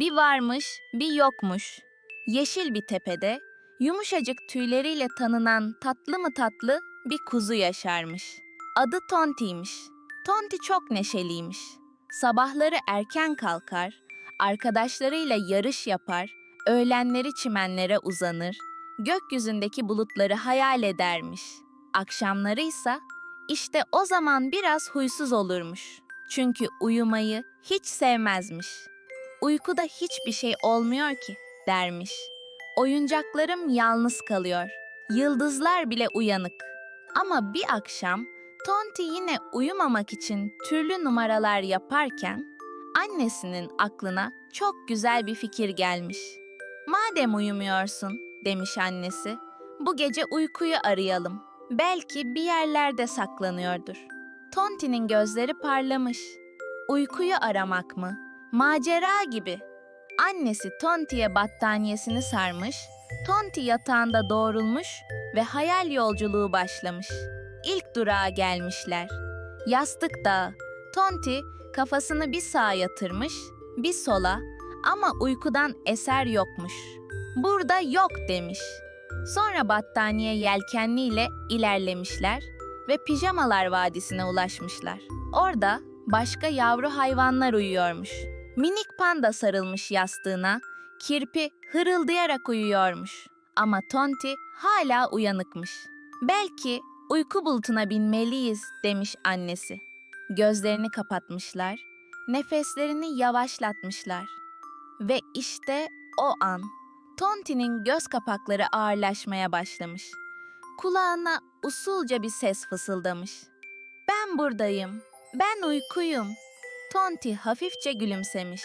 Bir varmış, bir yokmuş. Yeşil bir tepede, yumuşacık tüyleriyle tanınan tatlı mı tatlı bir kuzu yaşarmış. Adı Tonti'ymiş. Tonti çok neşeliymiş. Sabahları erken kalkar, arkadaşlarıyla yarış yapar, öğlenleri çimenlere uzanır, gökyüzündeki bulutları hayal edermiş. Akşamları ise işte o zaman biraz huysuz olurmuş. Çünkü uyumayı hiç sevmezmiş. Uykuda hiçbir şey olmuyor ki dermiş. Oyuncaklarım yalnız kalıyor. Yıldızlar bile uyanık. Ama bir akşam Tonti yine uyumamak için türlü numaralar yaparken annesinin aklına çok güzel bir fikir gelmiş. Madem uyumuyorsun demiş annesi. Bu gece uykuyu arayalım. Belki bir yerlerde saklanıyordur. Tonti'nin gözleri parlamış. Uykuyu aramak mı? Macera gibi. Annesi Tonti'ye battaniyesini sarmış, Tonti yatağında doğrulmuş ve hayal yolculuğu başlamış. İlk durağa gelmişler. Yastık Dağı. Tonti kafasını bir sağa yatırmış, bir sola ama uykudan eser yokmuş. Burada yok demiş. Sonra battaniye yelkenliyle ilerlemişler ve Pijamalar Vadisi'ne ulaşmışlar. Orada başka yavru hayvanlar uyuyormuş. Minik panda sarılmış yastığına, kirpi hırıldayarak uyuyormuş. Ama Tonti hala uyanıkmış. Belki uyku bulutuna binmeliyiz demiş annesi. Gözlerini kapatmışlar, nefeslerini yavaşlatmışlar. Ve işte o an Tonti'nin göz kapakları ağırlaşmaya başlamış. Kulağına usulca bir ses fısıldamış. Ben buradayım. Ben uykuyum. Tonti hafifçe gülümsemiş.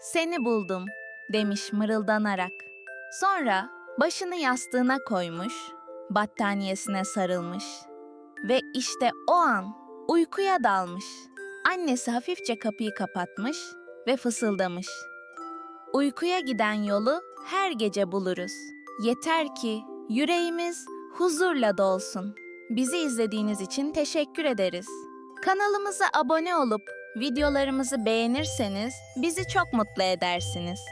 Seni buldum demiş mırıldanarak. Sonra başını yastığına koymuş, battaniyesine sarılmış ve işte o an uykuya dalmış. Annesi hafifçe kapıyı kapatmış ve fısıldamış. Uykuya giden yolu her gece buluruz. Yeter ki yüreğimiz huzurla dolsun. Bizi izlediğiniz için teşekkür ederiz. Kanalımıza abone olup videolarımızı beğenirseniz bizi çok mutlu edersiniz.